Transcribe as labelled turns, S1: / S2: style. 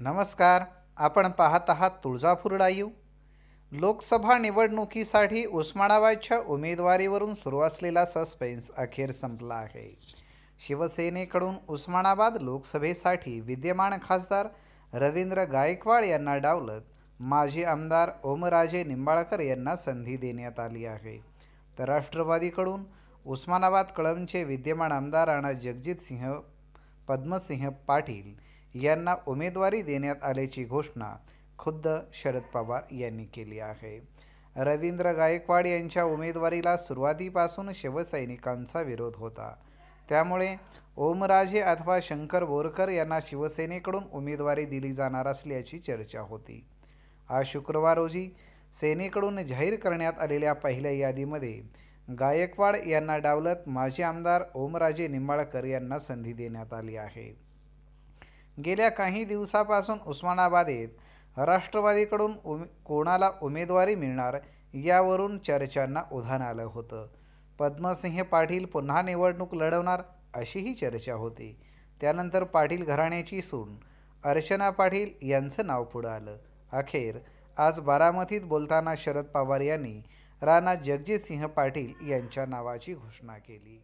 S1: नमस्कार आपण पाहत आहात तुळजापूर डायू. लोकसभा निवडणुकीसाठी उस्मानाबादच्या उमेदवारीवरून सुरू असलेला सस्पेन्स अखेर संपला आहे. शिवसेनेकडून उस्मानाबाद लोकसभेसाठी विद्यमान खासदार रवींद्र गायकवाड यांना डावलत माजी आमदार ओमराजे निंबाळकर यांना संधी देण्यात आली आहे. तर राष्ट्रवादीकडून उस्मानाबाद कळमचे विद्यमान आमदार राणा जगजितसिंह पद्मसिंह पाटील यांना उमेदवारी देण्यात आल्याची घोषणा खुद्द शरद पवार यांनी केली आहे. रवींद्र गायकवाड यांच्या उमेदवारीला सुरुवातीपासून शिवसैनिकांचा विरोध होता. त्यामुळे ओमराजे अथवा शंकर बोरकर यांना शिवसेनेकडून उमेदवारी दिली जाणार असल्याची चर्चा होती. आज शुक्रवार रोजी सेनेकडून जाहीर करण्यात आलेल्या पहिल्या यादीमध्ये गायकवाड यांना डावलत माजी आमदार ओमराजे निंबाळकर यांना संधी देण्यात आली आहे. गेल्या काही दिवसापासून उस्मानाबादेत राष्ट्रवादीकडून उमे कोणाला उमेदवारी मिळणार यावरून चर्चांना उधाण आलं होतं. पद्मसिंह पाटील पुन्हा निवडणूक लढवणार अशीही चर्चा होती. त्यानंतर पाटील घराण्याची सून अर्चना पाटील यांचं नाव पुढं आलं. अखेर आज बारामतीत बोलताना शरद पवार यांनी राणा जगजितसिंह पाटील यांच्या नावाची घोषणा केली.